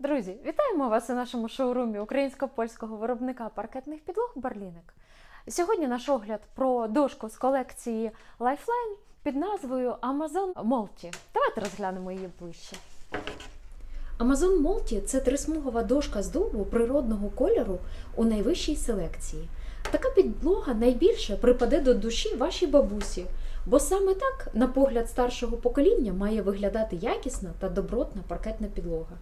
Друзі, вітаємо вас у нашому шоурумі українсько-польського виробника паркетних підлог Барліник. Сьогодні наш огляд про дошку з колекції Lifeline під назвою Amazon Multi. Давайте розглянемо її ближче. Amazon Multi – це трисмугова дошка з дубу природного кольору у найвищій селекції. Така підлога найбільше припаде до душі вашій бабусі, бо саме так, на погляд старшого покоління, має виглядати якісна та добротна паркетна підлога.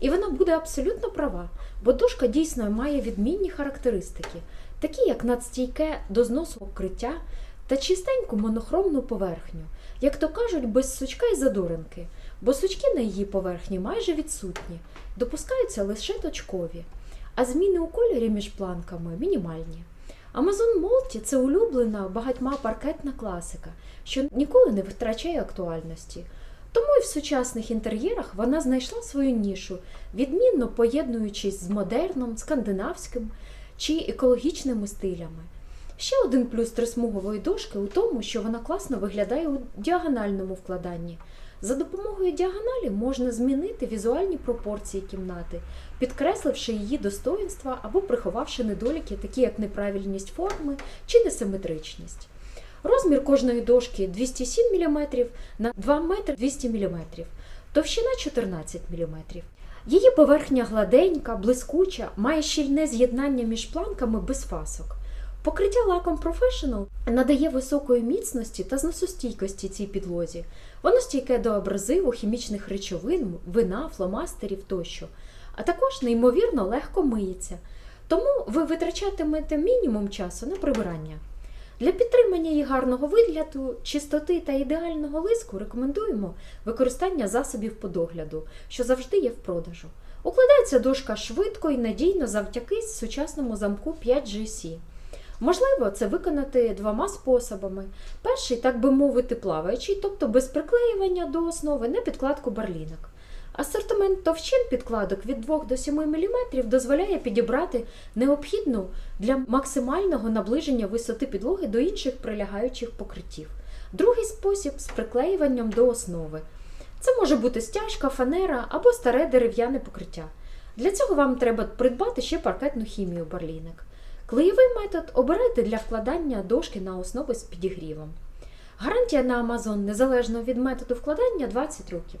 І вона буде абсолютно права, бо дошка дійсно має відмінні характеристики, такі як надстійке до зносу покриття та чистеньку монохромну поверхню, як то кажуть, без сучка і задоринки, бо сучки на її поверхні майже відсутні, допускаються лише точкові, а зміни у кольорі між планками мінімальні. Amazon Multi – це улюблена багатьма паркетна класика, що ніколи не втрачає актуальності. Тому і в сучасних інтер'єрах вона знайшла свою нішу, відмінно поєднуючись з модерном, скандинавським чи екологічними стилями. Ще один плюс трисмугової дошки у тому, що вона класно виглядає у діагональному вкладанні. За допомогою діагоналі можна змінити візуальні пропорції кімнати, підкресливши її достоїнства або приховавши недоліки, такі як неправильність форми чи несиметричність. Розмір кожної дошки 207 мм на 2 метри 200 мм, товщина 14 мм. Її поверхня гладенька, блискуча, має щільне з'єднання між планками без фасок. Покриття лаком Professional надає високої міцності та зносостійкості цій підлозі. Воно стійке до абразиву, хімічних речовин, вина, фломастерів тощо, а також неймовірно легко миється. Тому ви витрачатимете мінімум часу на прибирання. Для підтримання її гарного вигляду, чистоти та ідеального лиску рекомендуємо використання засобів по догляду, що завжди є в продажу. Укладається дошка швидко і надійно завдяки сучасному замку 5GC. Можливо, це виконати двома способами. Перший, так би мовити, плаваючий, тобто без приклеювання до основи на підкладку барлінок. Асортимент товщин підкладок від 2 до 7 мм дозволяє підібрати необхідну для максимального наближення висоти підлоги до інших прилягаючих покриттів. Другий спосіб з приклеюванням до основи. Це може бути стяжка, фанера або старе дерев'яне покриття. Для цього вам треба придбати ще паркетну хімію барлінок. Клеєвий метод обирайте для вкладання дошки на основи з підігрівом. Гарантія на Amazon незалежно від методу вкладання 20 років.